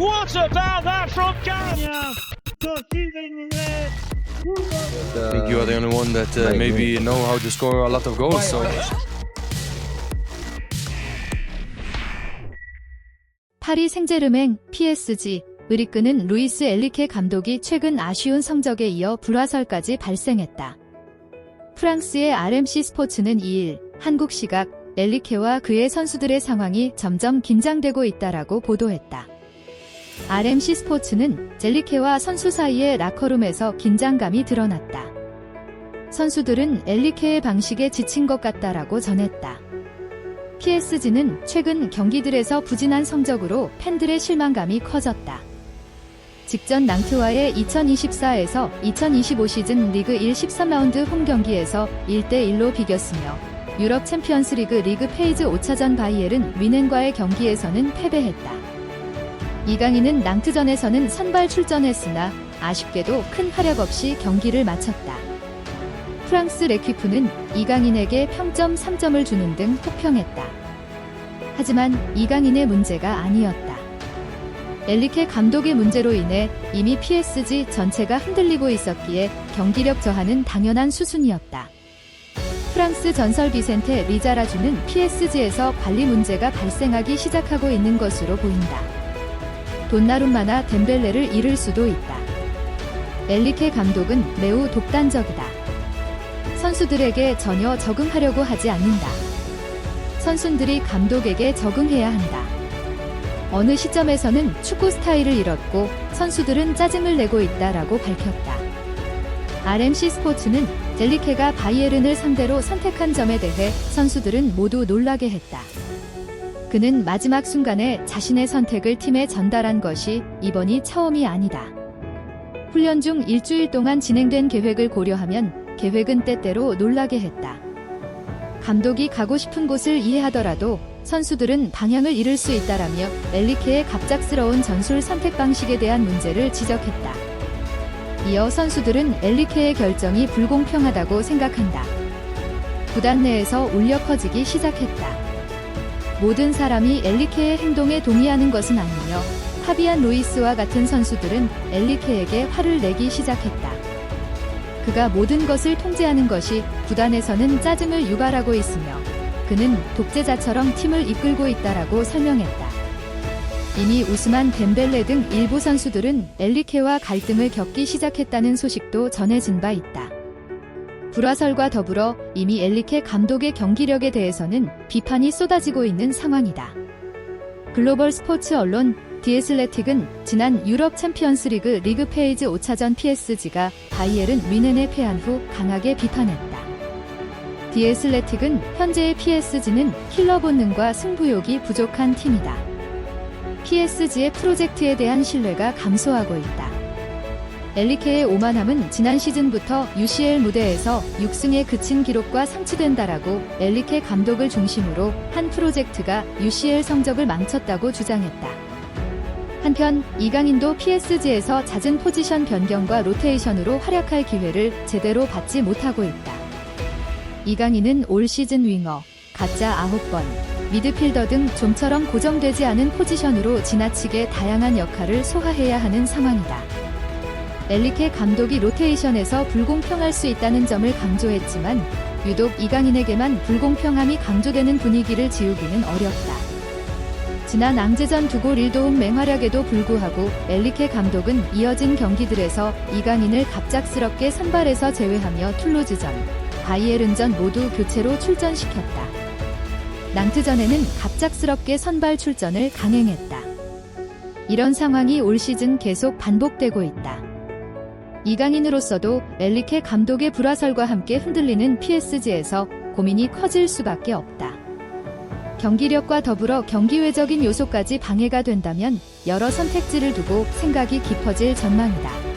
What about that from there. I think you are the only one that uh, maybe know how to score a lot of goals. So 파리 생제르맹 PSG 의리끄는 루이스 엘리케 감독이 최근 아쉬운 성적에 이어 불화설까지 발생했다. 프랑스의 RMC 스포츠는 2일 한국 시각 엘리케와 그의 선수들의 상황이 점점 긴장되고 있다라고 보도했다. RMC 스포츠는 젤리케와 선수 사이의 라커룸에서 긴장감이 드러났다. 선수들은 엘리케의 방식에 지친 것 같다라고 전했다. PSG는 최근 경기들에서 부진한 성적으로 팬들의 실망감이 커졌다. 직전 낭트와의 2024에서 2025 시즌 리그 1 13라운드 홈 경기에서 1대1로 비겼으며 유럽 챔피언스 리그 리그 페이즈 5차전 바이엘은 위넨과의 경기에서는 패배했다. 이강인은 낭트전에서는 선발 출전했으나 아쉽게도 큰 활약 없이 경기를 마쳤다. 프랑스 레퀴프는 이강인에게 평점 3점을 주는 등 혹평했다. 하지만 이강인의 문제가 아니었다. 엘리케 감독의 문제로 인해 이미 PSG 전체가 흔들리고 있었기에 경기력 저하는 당연한 수순이었다. 프랑스 전설 비센테 리자라주는 PSG에서 관리 문제가 발생하기 시작하고 있는 것으로 보인다. 돈나룸마나 덴벨레를 잃을 수도 있다. 엘리케 감독은 매우 독단적이다. 선수들에게 전혀 적응하려고 하지 않는다. 선수들이 감독에게 적응해야 한다. 어느 시점에서는 축구 스타일을 잃었고 선수들은 짜증을 내고 있다라고 밝혔다. RMC 스포츠는 젤리케가 바이에른을 상대로 선택한 점에 대해 선수들은 모두 놀라게 했다. 그는 마지막 순간에 자신의 선택을 팀에 전달한 것이 이번이 처음이 아니다. 훈련 중 일주일 동안 진행된 계획을 고려하면 계획은 때때로 놀라게 했다. 감독이 가고 싶은 곳을 이해하더라도 선수들은 방향을 잃을 수 있다라며 엘리케의 갑작스러운 전술 선택 방식에 대한 문제를 지적했다. 이어 선수들은 엘리케의 결정이 불공평하다고 생각한다. 구단 내에서 울려 퍼지기 시작했다. 모든 사람이 엘리케의 행동에 동의하는 것은 아니며 파비안 루이스와 같은 선수들은 엘리케에게 화를 내기 시작했다. 그가 모든 것을 통제하는 것이 구단에서는 짜증을 유발하고 있으며 그는 독재자처럼 팀을 이끌고 있다라고 설명했다. 이미 우스만 덴벨레 등 일부 선수들은 엘리케와 갈등을 겪기 시작했다는 소식도 전해진 바 있다. 불화설과 더불어 이미 엘리케 감독의 경기력에 대해서는 비판이 쏟아지고 있는 상황이다. 글로벌 스포츠 언론 디에슬레틱은 지난 유럽 챔피언스 리그 리그 페이지 5차전 PSG가 바이에른 위넨에 패한 후 강하게 비판했다. 디에슬레틱은 현재의 PSG는 킬러 본능과 승부욕이 부족한 팀이다. PSG의 프로젝트에 대한 신뢰가 감소하고 있다. 엘리케의 오만함은 지난 시즌부터 UCL 무대에서 6승에 그친 기록과 상치된다라고 엘리케 감독을 중심으로 한 프로젝트가 UCL 성적을 망쳤다고 주장했다. 한편 이강인도 PSG에서 잦은 포지션 변경과 로테이션으로 활약할 기회를 제대로 받지 못하고 있다. 이강인은 올 시즌 윙어, 가짜 9번, 미드필더 등 좀처럼 고정되지 않은 포지션으로 지나치게 다양한 역할을 소화해야 하는 상황이다. 엘리케 감독이 로테이션에서 불공평할 수 있다는 점을 강조했지만 유독 이강인에게만 불공평함이 강조되는 분위기를 지우기는 어렵다. 지난 앙제전 두골 1도움 맹활약에도 불구하고 엘리케 감독은 이어진 경기들에서 이강인을 갑작스럽게 선발에서 제외하며 툴로즈전, 바이에른전 모두 교체로 출전시켰다. 낭트전에는 갑작스럽게 선발 출전을 강행했다. 이런 상황이 올 시즌 계속 반복되고 있다. 이강인으로서도 엘리케 감독의 불화설과 함께 흔들리는 PSG에서 고민이 커질 수밖에 없다. 경기력과 더불어 경기외적인 요소까지 방해가 된다면 여러 선택지를 두고 생각이 깊어질 전망이다.